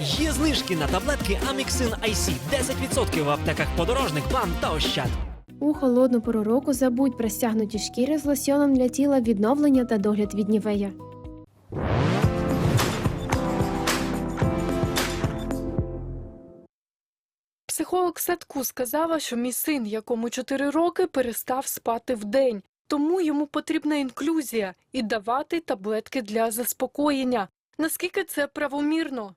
Є знижки на таблетки Аміксин IC 10% в аптеках подорожник, бам та ощад. У холодну пору року забудь про стягнуті шкіри з лосьоном для тіла, відновлення та догляд від нівея. Психолог садку сказала, що мій син, якому 4 роки, перестав спати вдень, тому йому потрібна інклюзія і давати таблетки для заспокоєння. Наскільки це правомірно?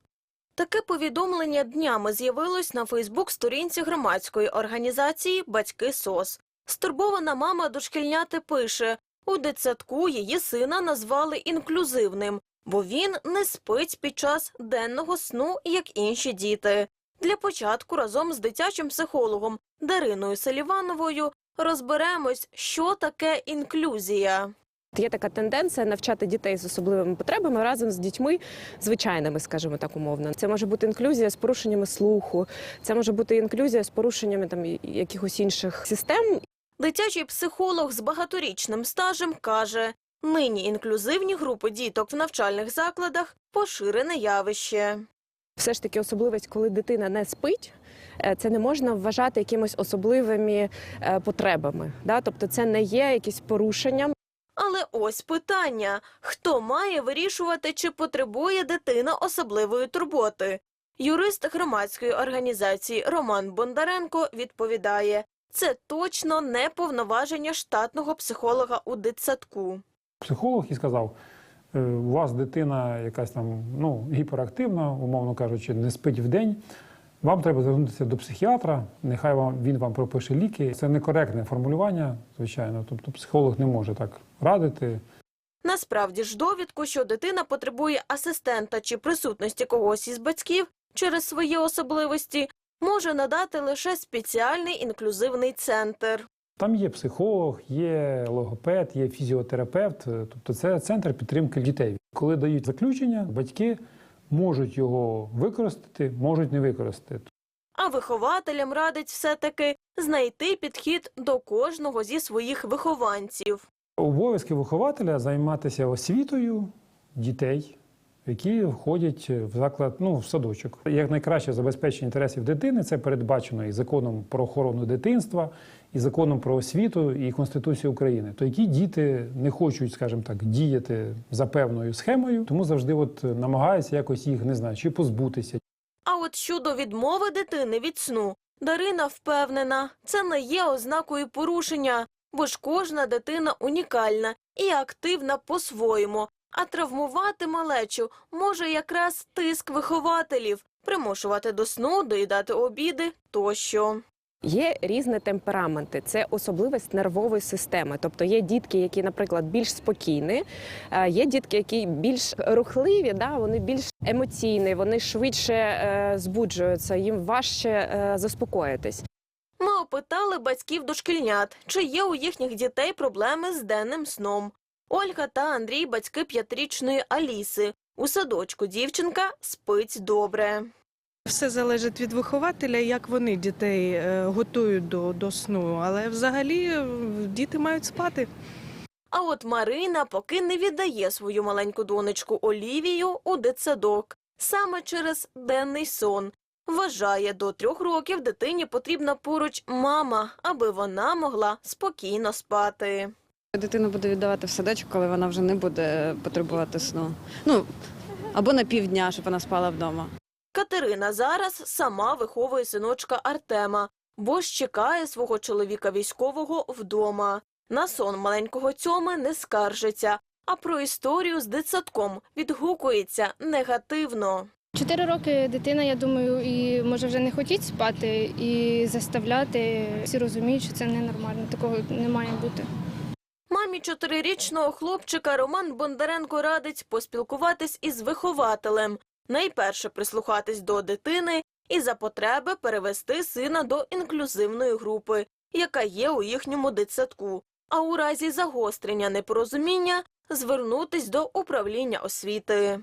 Таке повідомлення днями з'явилось на Фейсбук-сторінці громадської організації Батьки СОС. Стурбована мама дошкільняти пише у дитсадку її сина назвали інклюзивним, бо він не спить під час денного сну, як інші діти. Для початку разом з дитячим психологом Дариною Селівановою розберемось, що таке інклюзія. Є така тенденція навчати дітей з особливими потребами разом з дітьми звичайними, скажімо так умовно. Це може бути інклюзія з порушеннями слуху, це може бути інклюзія з порушеннями там якихось інших систем. Дитячий психолог з багаторічним стажем каже, нині інклюзивні групи діток в навчальних закладах поширене явище. Все ж таки особливість, коли дитина не спить. е, Це не можна вважати якимось особливими е, потребами. Да? Тобто це не є якісь порушенням. Але ось питання: хто має вирішувати, чи потребує дитина особливої турботи? Юрист громадської організації Роман Бондаренко відповідає: це точно не повноваження штатного психолога у дитсадку. психолог і сказав: «Е, у вас дитина якась там ну, гіперактивна, умовно кажучи, не спить в день. Вам треба звернутися до психіатра, нехай вам він вам пропише ліки. Це некоректне формулювання, звичайно. Тобто психолог не може так радити. Насправді ж довідку, що дитина потребує асистента чи присутності когось із батьків через свої особливості, може надати лише спеціальний інклюзивний центр. Там є психолог, є логопед, є фізіотерапевт. Тобто це центр підтримки дітей. Коли дають заключення, батьки можуть його використати, можуть не використати. А вихователям радить все-таки знайти підхід до кожного зі своїх вихованців. Обов'язки вихователя займатися освітою дітей, які входять в заклад, ну, в садочок. Як найкраще забезпечення інтересів дитини, це передбачено і законом про охорону дитинства, і законом про освіту, і Конституцією України. То які діти не хочуть, скажімо так, діяти за певною схемою, тому завжди от намагаються якось їх не знаю, чи позбутися, А от щодо відмови дитини від сну, Дарина впевнена, це не є ознакою порушення, бо ж кожна дитина унікальна і активна по-своєму. А травмувати малечу може якраз тиск вихователів, примушувати до сну, доїдати обіди тощо. Є різні темпераменти, це особливість нервової системи. Тобто є дітки, які, наприклад, більш спокійні, е, є дітки, які більш рухливі, да, вони більш емоційні, вони швидше е, збуджуються, їм важче е, заспокоїтись. Ми опитали батьків дошкільнят, чи є у їхніх дітей проблеми з денним сном. Ольга та Андрій батьки п'ятирічної Аліси. У садочку дівчинка спить добре. Все залежить від вихователя, як вони дітей е, готують до, до сну. Але взагалі е, діти мають спати. А от Марина поки не віддає свою маленьку донечку Олівію у дитсадок саме через денний сон. Вважає, до трьох років дитині потрібна поруч мама, аби вона могла спокійно спати. Дитину буде віддавати в садочок, коли вона вже не буде потребувати сну. Ну або на півдня, щоб вона спала вдома. Катерина зараз сама виховує синочка Артема, бо ж чекає свого чоловіка військового вдома. На сон маленького цьоми не скаржиться, а про історію з дитсадком відгукується негативно. Чотири роки дитина, я думаю, і може вже не хотіть спати і заставляти. Всі розуміють, що це ненормально. Такого не має бути. Мамі чотирирічного хлопчика Роман Бондаренко радить поспілкуватись із вихователем, найперше прислухатись до дитини і за потреби перевести сина до інклюзивної групи, яка є у їхньому дитсадку. А у разі загострення непорозуміння звернутись до управління освіти.